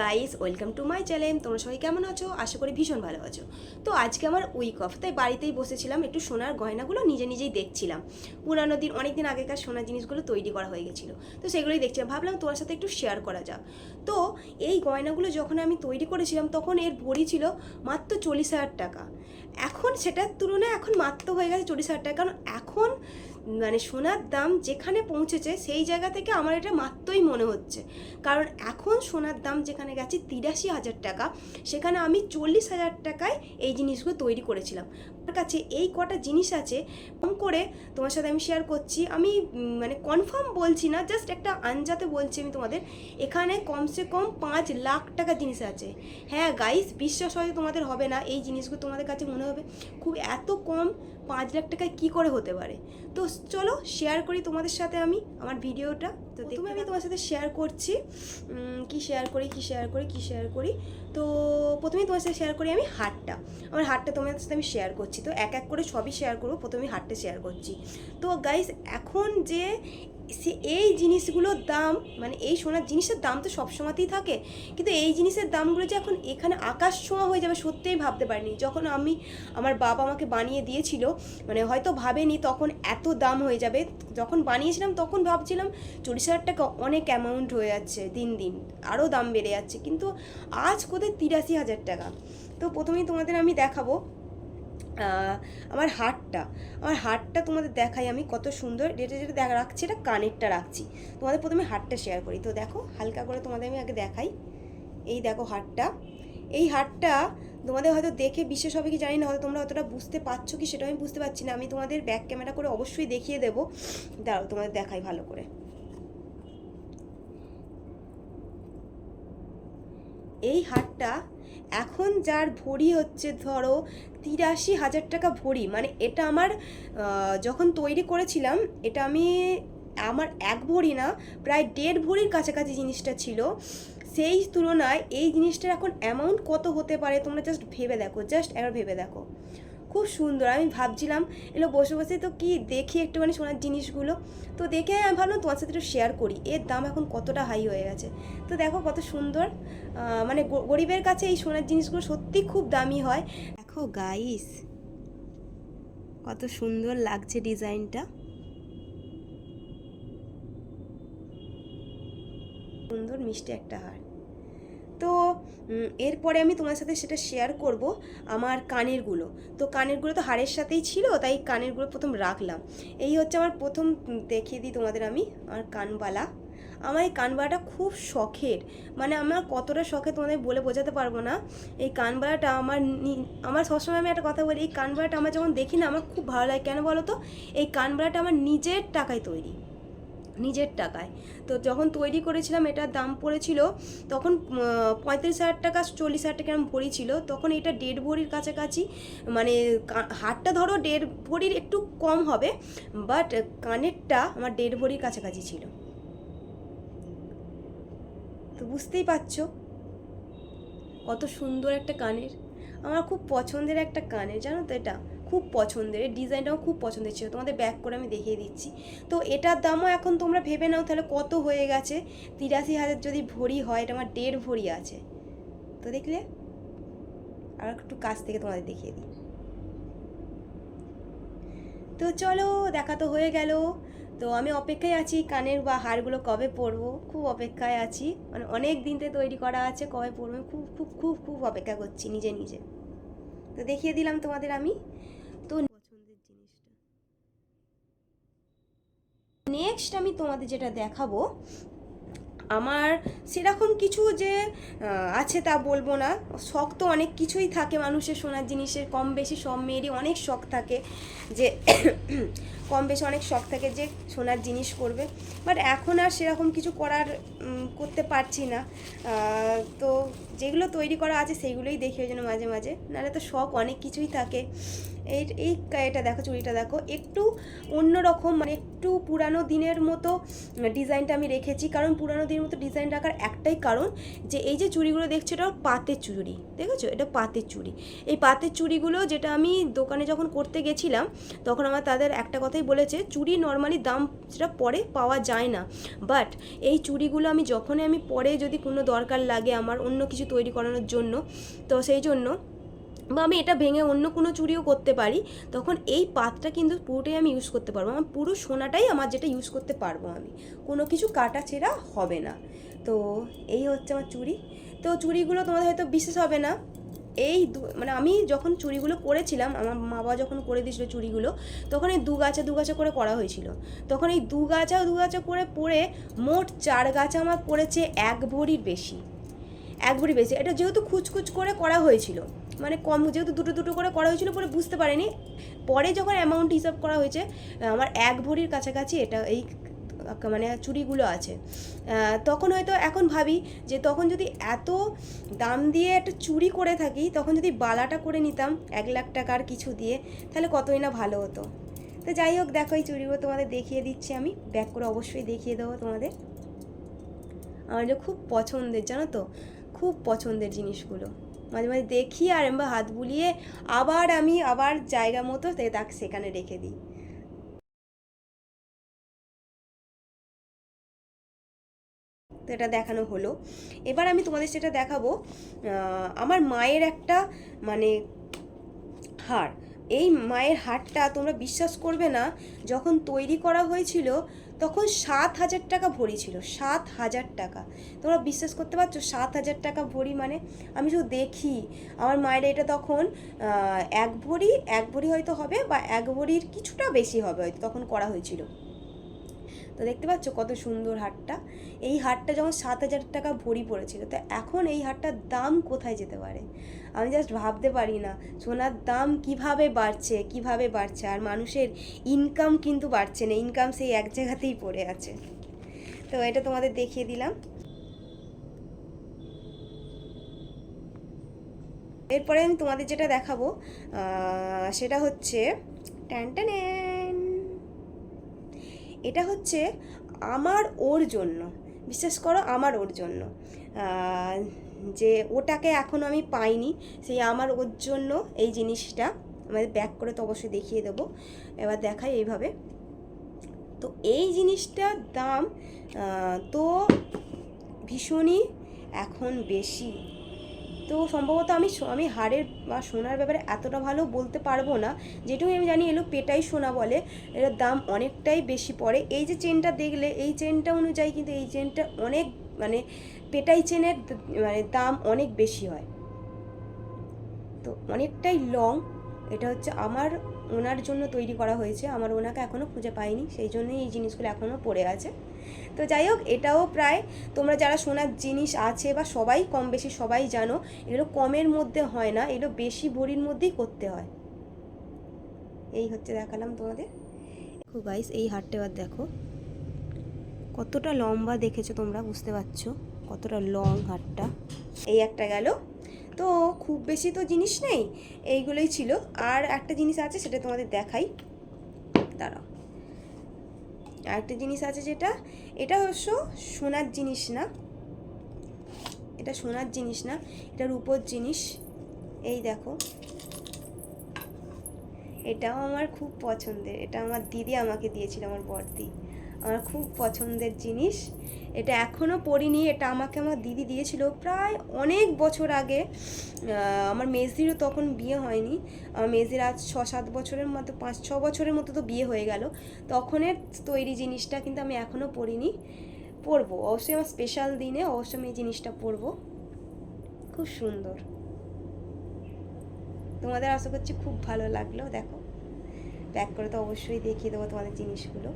Guys welcome to my channel তোমরা সবাই কেমন আছো? আশা করি ভীষণ ভালো আছো। তো আজকে আমার উইক অফ তাই বাড়িতেই বসেছিলাম, একটু সোনার গয়নাগুলো নিজে নিজেই দেখছিলাম। পুরানো দিন অনেক দিন আগেকার সোনার জিনিসগুলো তৈরি করা হয়ে গেছিল। তো সেগুলোই দেখছিলাম। ভাবলাম তোমার সাথে একটু শেয়ার করা যাক। তো এই গয়নাগুলো যখন আমি তৈরি করেছিলাম, তখন এর ভরি ছিল মাত্র চল্লিশ হাজার টাকা। এখন সেটার তুলনায় এখন মাত্র হয়ে গেছে চল্লিশ হাজার টাকা। কারণ এখন মানে সোনার দাম যেখানে পৌঁছেছে সেই জায়গা থেকে আমার এটা মাত্রই মনে হচ্ছে। কারণ এখন সোনার দাম যেখানে গেছে তিরাশি হাজার টাকা, সেখানে আমি চল্লিশ হাজার টাকায় এই জিনিসগুলো তৈরি করেছিলাম। কাছে এই কটা জিনিস আছে কম করে তোমার সাথে আমি শেয়ার করছি। আমি মানে কনফার্ম বলছি না জাস্ট একটা আনজাতে বলছি আমি তোমাদের। এখানে কমসে কম পাঁচ লাখ টাকা জিনিস আছে। হ্যাঁ গাইস বিশ্বাস হয়তো তোমাদের হবে না, এই জিনিসগুলো তোমাদের কাছে মনে হবে। খুব এত কম পাঁচ লাখ টাকায় কী করে হতে পারে? তো চলো শেয়ার করি তোমাদের সাথে আমি, আমার ভিডিওটা তো প্রথমে আমি তোমার সাথে শেয়ার করছি কি শেয়ার করি কি শেয়ার করি কি শেয়ার করি। তো প্রথমেই তোমার সাথে শেয়ার করি আমি হাটটা। আমার হাটটা তোমার সাথে আমি শেয়ার করছি। তো এক এক করে সবই শেয়ার করব প্রথমে হাটটা শেয়ার করছি। তো গাইস এখন যে সে এই জিনিসগুলোর দাম মানে এই সোনার জিনিসের দাম তো সবসময়তেই থাকে। কিন্তু এই জিনিসের দামগুলো যে এখন এখানে আকাশ ছোঁয়া হয়ে যাবে সত্যিই ভাবতে পারিনি। যখন আমি আমার বাবা আমাকে বানিয়ে দিয়েছিল মানে হয়তো ভাবেনি তখন এত দাম হয়ে যাবে। যখন বানিয়েছিলাম তখন ভাবছিলাম, চল্লিশ হাজার টাকা অনেক অ্যামাউন্ট হয়ে যাচ্ছে দিন দিন, আরও দাম বেড়ে যাচ্ছে। কিন্তু আজ কোথায় তিরাশি হাজার টাকা? তো প্রথমেই তোমাদের আমি দেখাবো আমার হারটা আমার হারটা তোমাদের দেখাই আমি কত সুন্দর। এটা যেটা দেখা, রাখছি এটা কানেরটা রাখছি। তোমাদের প্রথমে হারটা শেয়ার করি। তো দেখো, হালকা করে তোমাদের আমি আগে দেখাই। এই দেখো হারটা এই হারটা তোমাদের হয়তো দেখে বিশেষ হবে কি জানি না, হয়তো তোমরা অতটা বুঝতে পারছ কি সেটা আমি বুঝতে পারছি না। আমি তোমাদের ব্যাক ক্যামেরা করে অবশ্যই দেখিয়ে দেবো। দাঁড়াও, তোমাদের দেখাই ভালো করে। এই হারটা এখন যার ভরি হচ্ছে ধরো তিরাশি হাজার টাকা ভরি মানে এটা আমার যখন তৈরি করেছিলাম, এটা আমি আমার এক ভরি না, প্রায় দেড় ভরির কাছাকাছি জিনিসটা ছিল। সেই তুলনায় এই জিনিসটার এখন অ্যামাউন্ট কত হতে পারে তোমরা জাস্ট ভেবে দেখো জাস্ট একবার ভেবে দেখো। খুব সুন্দর। আমি ভাবছিলাম এলো বসে বসে তো কি দেখি একটুখানি সোনার জিনিসগুলো। তো দেখে আমি ভাবলাম তোমার সাথে একটু শেয়ার করি। এর দাম এখন কতটা হাই হয়ে গেছে? তো দেখো কত সুন্দর। মানে গরিবের কাছে এই সোনার জিনিসগুলো সত্যি খুব দামি হয়। দেখো গাইস কত সুন্দর লাগছে ডিজাইনটা। সুন্দর মিষ্টি একটা হার। তো এরপরে আমি তোমার সাথে সেটা শেয়ার করব, আমার কানেরগুলো। তো কানেরগুলো তো হারের সাথেই ছিল, তাই কানেরগুলো প্রথম রাখলাম। এই হচ্ছে আমার প্রথম দেখিয়ে দিই তোমাদের আমি, আমার কানবালা। আমার এই কানবালাটা খুব শখের। মানে আমার কতটা শখে তোমাদের বলে বোঝাতে পারব না। এই কানবালাটা আমার আমার সবসময় আমি একটা কথা বলি, এই কানবালাটা আমার যখন দেখি না, আমার খুব ভালো লাগে। কেন বলো তো? এই কানবালাটা আমার নিজের টাকায় তৈরি। নিজের টাকায়। তো যখন তৈরি করেছিলাম এটার দাম পড়েছিল, তখন পঁয়ত্রিশ হাজার টাকা, চল্লিশ হাজার টাকা ভরি ছিল। তখন এটা দেড় ভরির কাছাকাছি মানে হারটা ধরো দেড় ভরির একটু কম হবে বাট কানেরটা আমার দেড় ভরির কাছাকাছি ছিল। তো বুঝতেই পারছ? কত সুন্দর একটা কানের। আমার খুব পছন্দের একটা কানের, জানো তো এটা? খুব পছন্দের, ডিজাইনটাও খুব পছন্দের ছিল। তোমাদের ব্যাক করে আমি দেখিয়ে দিচ্ছি। তো এটার দামও এখন তোমরা ভেবে নাও তাহলে কত হয়ে গেছে। তিরাশি হাজার যদি ভরি হয়, এটা আমার দেড় ভরি আছে। তো দেখলে? আর একটু কাছ থেকে তোমাদের দেখিয়ে দিই। তো চলো, দেখা তো হয়ে গেল। তো আমি অপেক্ষায় আছি কানের বা হারগুলো কবে পরবো। খুব অপেক্ষায় আছি। মানে অনেক দিন থেকে তৈরি করা আছে, কবে পরবো। খুব খুব খুব খুব অপেক্ষা করছি নিজে নিজে। তো দেখিয়ে দিলাম তোমাদের আমি তো পছন্দের জিনিসটা নেক্সট আমি তোমাদের যেটা দেখাবো, আমার সেরকম কিছু যে আছে তা বলব না। শখ তো অনেক কিছুই থাকে মানুষের, সোনার জিনিসের, কম বেশি সব মেয়েরই অনেক শখ থাকে যে, কম বেশি অনেক শখ থাকে যে সোনার জিনিস করবে। বাট এখন আর সেরকম কিছু করার করতে পারছি না। তো যেগুলো তৈরি করা আছে সেইগুলোই দেখি ওই জন্য মাঝে মাঝে। নাহলে তো শখ অনেক কিছুই থাকে। এই এই এটা দেখো, চুড়িটা দেখো। একটু অন্যরকম মানে একটু পুরানো দিনের মতো ডিজাইনটা আমি রেখেছি। কারণ পুরানো দিনের মতো ডিজাইন রাখার একটাই কারণ যে, এই যে চুড়িগুলো দেখছ এটা পাতের চুড়ি, দেখেছ? এটা পাতের চুড়ি। এই পাতের চুড়িগুলো যেটা আমি দোকানে যখন করতে গেছিলাম, তখন আমার তাদের একটা কথাই বলেছে, চুড়ি নর্মালি দাম সেটা পরে পাওয়া যায় না। বাট এই চুড়িগুলো আমি যখনই আমি পরে যদি কোনো দরকার লাগে আমার অন্য কিছু তৈরি করানোর জন্য, তো সেই জন্য বা আমি এটা ভেঙে অন্য কোনো চুরিও করতে পারি, তখন এই পাতটা কিন্তু পুরোটাই আমি ইউজ করতে পারব। আমার পুরো সোনাটাই আমার যেটা ইউজ করতে পারব আমি। কোনো কিছু কাটা ছেঁড়া হবে না। তো এই হচ্ছে আমার চুড়ি তো চুড়িগুলো তোমাদের হয়তো বিশেষ হবে না। এই দু- মানে আমি যখন চুড়িগুলো করেছিলাম, আমার মা বাবা যখন করে দিয়েছিল চুড়িগুলো তখন এই দু গাছা দু গাছা করে করা হয়েছিল। তখন এই দু গাছা দু গাছা করে পরে মোট চার গাছা আমার পড়েছে এক ভরির বেশি। এক ভরি বেশি। এটা যেহেতু খুচখুচ করে করা হয়েছিল। মানে কম, যেহেতু দুটো দুটো করে করা হয়েছিল পরে বুঝতে পারিনি। পরে যখন অ্যামাউন্ট হিসাব করা হয়েছে, আমার এক ভরির কাছাকাছি এটা এই মানে চুড়িগুলো আছে। তখন হয়তো এখন ভাবি যে তখন যদি এত দাম দিয়ে একটা চুরি করে থাকি, তখন যদি বালাটা করে নিতাম এক লাখ টাকার কিছু দিয়ে, তাহলে কতই না ভালো হতো। তো যাই হোক, দেখো এই চুড়িগুলো তোমাদের দেখিয়ে দিচ্ছি আমি। ব্যাক করে অবশ্যই দেখিয়ে দেবো তোমাদের। আমার যে খুব পছন্দের, জানো তো? খুব পছন্দের জিনিসগুলো। মাঝে মাঝে দেখি আর এমবা হাত বুলিয়ে আবার আমি আবার জায়গা মতো তাকে সেখানে রেখে দিই। তো এটা দেখানো হলো। এবার আমি তোমাদের সেটা দেখাবো আমার মায়ের একটা মানে হার। এই মায়ের হাটটা তোমরা বিশ্বাস করবে না, যখন তৈরি করা হয়েছিল, তখন সাত হাজার টাকা ভরি ছিল, সাত হাজার টাকা। তোমরা বিশ্বাস করতে পারছ সাত হাজার টাকা ভরি মানে? আমি শুধু দেখি, আমার মায়ের এটা তখন এক ভরি এক ভরি হয়তো হবে বা এক ভরির কিছুটা বেশি হবে হয়তো তখন করা হয়েছিল। তো দেখতে পাচ্ছ কত সুন্দর হারটা এই হারটা যখন সাত হাজার টাকা ভরি পড়েছিল, তো এখন এই হারটার দাম কোথায় যেতে পারে? আমি জাস্ট ভাবতে পারি না, সোনার দাম কীভাবে বাড়ছে কীভাবে বাড়ছে, আর মানুষের ইনকাম কিন্তু বাড়ছে না ইনকাম সেই এক জায়গাতেই পড়ে আছে। তো এটা তোমাদের দেখিয়ে দিলাম। এরপরে আমি তোমাদের যেটা দেখাবো সেটা হচ্ছে, ট্যান ট্যান এটা হচ্ছে আমার ওর জন্য। বিশ্বাস করো, আমার ওর জন্য। যে ওটাকে এখনও আমি পাইনি, সেই আমার ওর জন্য এই জিনিসটা আমাদের ব্যাক করে তো অবশ্যই দেখিয়ে দেবো। এবার দেখাই এইভাবে। তো এই জিনিসটার দাম তো ভীষণই এখন বেশি। তো সম্ভবত আমি আমি হাড়ের বা সোনার ব্যাপারে এতটা ভালো বলতে পারব না। যেটুকু আমি জানি এলো পেটাই সোনা বলে, এটার দাম অনেকটাই বেশি পড়ে। এই যে চেনটা দেখলে, এই চেনটা অনুযায়ী কিন্তু এই চেনটা অনেক মানে পেটাই চেনের মানে দাম অনেক বেশি হয়। তো অনেকটাই লং এটা হচ্ছে আমার ওনার জন্য তৈরি করা হয়েছে। আমার ওনাকে এখনও খুঁজে পাইনি, সেই জন্যই এই জিনিসগুলো এখনও পড়ে আছে। তো যাই হোক, এটাও প্রায় তোমরা যারা সোনার জিনিস আছে বা সবাই কম বেশি সবাই জানো, এগুলো কমের মধ্যে হয় না, এগুলো বেশি ভরির মধ্যেই করতে হয়। এই হচ্ছে দেখালাম তোমাদের। দেখো গাইস এই হারটা এবার দেখো। কতটা লম্বা দেখেছ তোমরা, বুঝতে পারছ? কতটা লং হারটা। এই একটা গেল। তো খুব বেশি তো জিনিস নেই, এইগুলোই ছিল। আর একটা জিনিস আছে সেটা তোমাদের দেখাই। দাঁড়াও। আরেকটা জিনিস আছে যেটা, এটা অবশ্য সোনার জিনিস না। এটা সোনার জিনিস না, এটা রূপোর জিনিস। এই দেখো। এটাও আমার খুব পছন্দের। এটা আমার দিদি আমাকে দিয়েছিল, আমার বড়দি। আমার খুব পছন্দের জিনিস। এটা এখনও পরিনি এটা আমাকে আমার দিদি দিয়েছিল। প্রায় অনেক বছর আগে আমার মেজদিরও তখন বিয়ে হয়নি। আমার মেজদির আজ ছ সাত বছরের মতো পাঁচ ছ বছরের মতো তো বিয়ে হয়ে গেল। তখনের তৈরি জিনিসটা কিন্তু আমি এখনও পরিনি পরবো অবশ্যই আমার স্পেশাল দিনে অবশ্যই আমি এই জিনিসটা পরবো খুব সুন্দর। তোমাদের আশা করছি খুব ভালো লাগল, দেখো। প্যাক করে তো অবশ্যই দেখিয়ে দেবো তোমাদের জিনিসগুলো।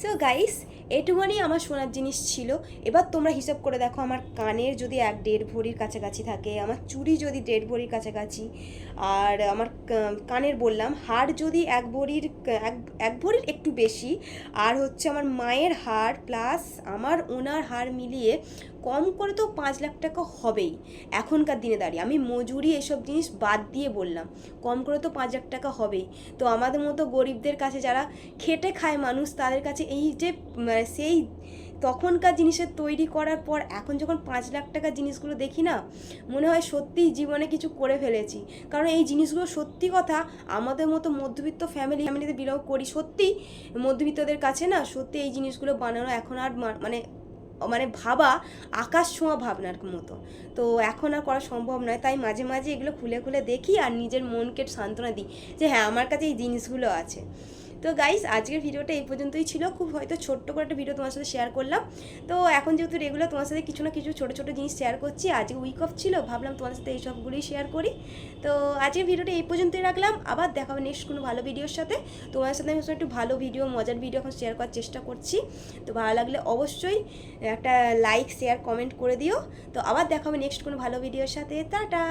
সো গাইস এটুকুনি আমার শোনার জিনিস ছিল। এবার তোমরা হিসাব করে দেখো, আমার কানের যদি এক দেড় ভরির কাছাকাছি থাকে, আমার চুড়ি যদি দেড় ভরির কাছাকাছি, আর আমার কানের বললাম, হাড় যদি এক ভরির, এক এক ভরির একটু বেশি, আর হচ্ছে আমার মায়ের হাড় প্লাস আমার ওনার হাড় মিলিয়ে কম করে তো পাঁচ লাখ টাকা হবেই এখনকার দিনে দাঁড়িয়ে। আমি মজুরি এসব জিনিস বাদ দিয়ে বললাম, কম করে তো পাঁচ লাখ টাকা হবেই। তো আমাদের মতো গরিবদের কাছে যারা খেটে খায় মানুষ, তাদের কাছে এই যে মানে সেই তখনকার জিনিসের তৈরি করার পর এখন যখন পাঁচ লাখ টাকার জিনিসগুলো দেখি না, মনে হয় সত্যিই জীবনে কিছু করে ফেলেছি। কারণ এই জিনিসগুলো সত্যি কথা, আমাদের মতো মধ্যবিত্ত ফ্যামিলি ফ্যামিলিতে বিলং করি সত্যি মধ্যবিত্তদের কাছে না সত্যি এই জিনিসগুলো বানানো এখন আর মানে মানে ভাবা, আকাশ ছোঁয়া ভাবনার মতো। তো এখন আর করা সম্ভব নয়। তাই মাঝে মাঝে এগুলো খুলে খুলে দেখি আর নিজের মনকে সান্ত্বনা দিই যে হ্যাঁ আমার কাছে এই জিনিসগুলো আছে। তো গাইস আজকের ভিডিওটা এই পর্যন্তই ছিল। খুব হয়তো ছোট্ট করে একটা ভিডিও তোমার সাথে শেয়ার করলাম। তো এখন যেহেতু রেগুলার তোমার সাথে কিছু না কিছু ছোটো ছোটো জিনিস শেয়ার করছি, আজকে উইক অফ ছিল, ভাবলাম তোমার সাথে এই সবগুলোই শেয়ার করি। তো আজকের ভিডিওটা এই পর্যন্তই রাখলাম। আবার দেখা হবে নেক্সট কোনো ভালো ভিডিওর সাথে। তোমার সাথে আমি একটু ভালো ভিডিও মজার ভিডিও এখন শেয়ার করার চেষ্টা করছি। তো ভালো লাগলে অবশ্যই একটা লাইক শেয়ার কমেন্ট করে দিও। তো আবার দেখা হবে নেক্সট কোনো ভালো ভিডিওর সাথে। টাটা!